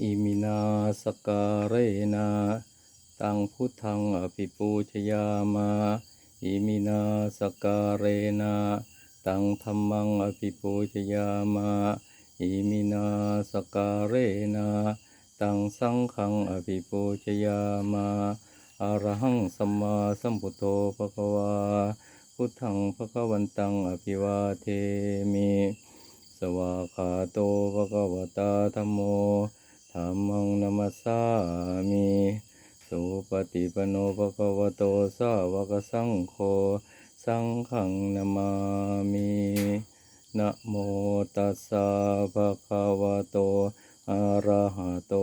อิมินาสการเรนะตังพุทธังอภิปูชยามาอิมินาสการเรนะตังธรรมังอภิปูชยามาอิมินาสการเรนะตังสังฆังอภิปูชยามาอะรหังสัมมาสัมพุทโธภควา พุทธังภะควันตังอภิวาเทมิ สวากขาโตภะคะวตาธัมโม ธัมมังนัมสามิสุปฏิปโนภะควะโตสาวกสังโฆสังฆังนามามินะโมตัสสะภะคะวะโตอะระหะโต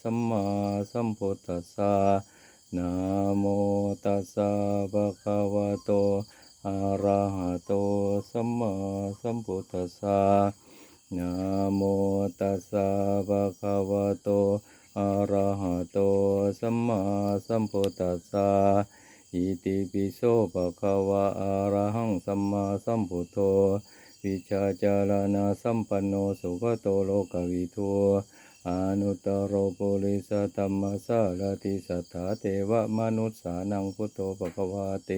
สัมมาสัมพุทธัสสะนะโมตัสสะภะคะวะโตอะระหะโตสัมมาสัมพุทธัสสะ นะโมตัสสะภะคะวะโตอะระหะโตสัมมาสัมพุทธัสสะอิติปิโสภะคะวะอะระหังสัมมาสัมพุทโธวิชาจารณะสัมปันโนสุขโตโลกวิทูอนุตรโรปุริสธรรมสารติสัทธาเทวมนุษสานังพุทโธภคะวาเต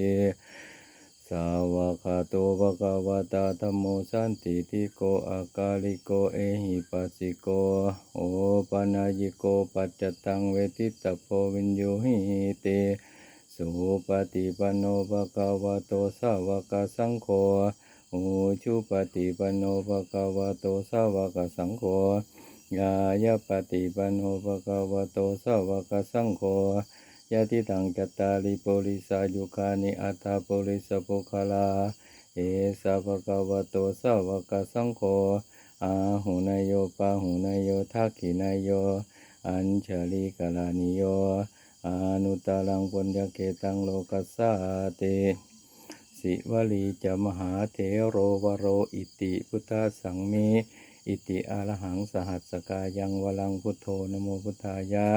สาวกขาโตภะคะวะตาธัมโมสันติติโกอากาลิโกเอหิปัสสิโกโอปัญญิโกปัจจตังเวทิตาโพวินโยหิเตสุปฏิปันโนภะคะวะโตสาวกสังโฆโอชุปฏิปันโนภะคะวะโตสาวกสังโฆยายปฏิปันโนภะคะวะโตสาวกสังโฆ ยะติตังจัตตาริปุริสายุคานิอัตตาปุริสปุคลา เอสะภะคะวโตสาวกสังโฆอาหุนายโยปาหุนายโยทักขินายโย อัญชลิกาลานิโยอนุตตรังปุญญเกตังโลกัสสาเต สิวลีจะมหาเถโรวโรอิติพุทธสังมิอิติอาลหังสหัสกายังวลังพุทโธนโมพุทธายะ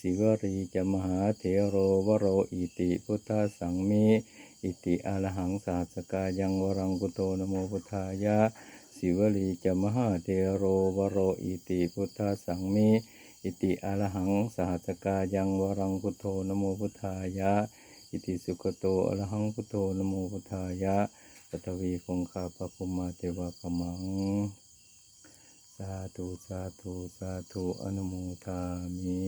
สิวรีจะมหาเถโรวโรอิติพุทธสังมิอิติอาลหังสหัสสกายังวรังพุโธนโมพุทธายะ สิวลีจะมหาเถโรวโรอิติพุทธสังมิอิติอาลหังสหัสสกายังวรังพุทโธนโมพุทธายะ อิติสุขโตอรหังพุทโธนโมพุทธายะปัทวีคงคาปะพุมาเทวะกมัง สาธุสาธุสาธุอนุโมทามิ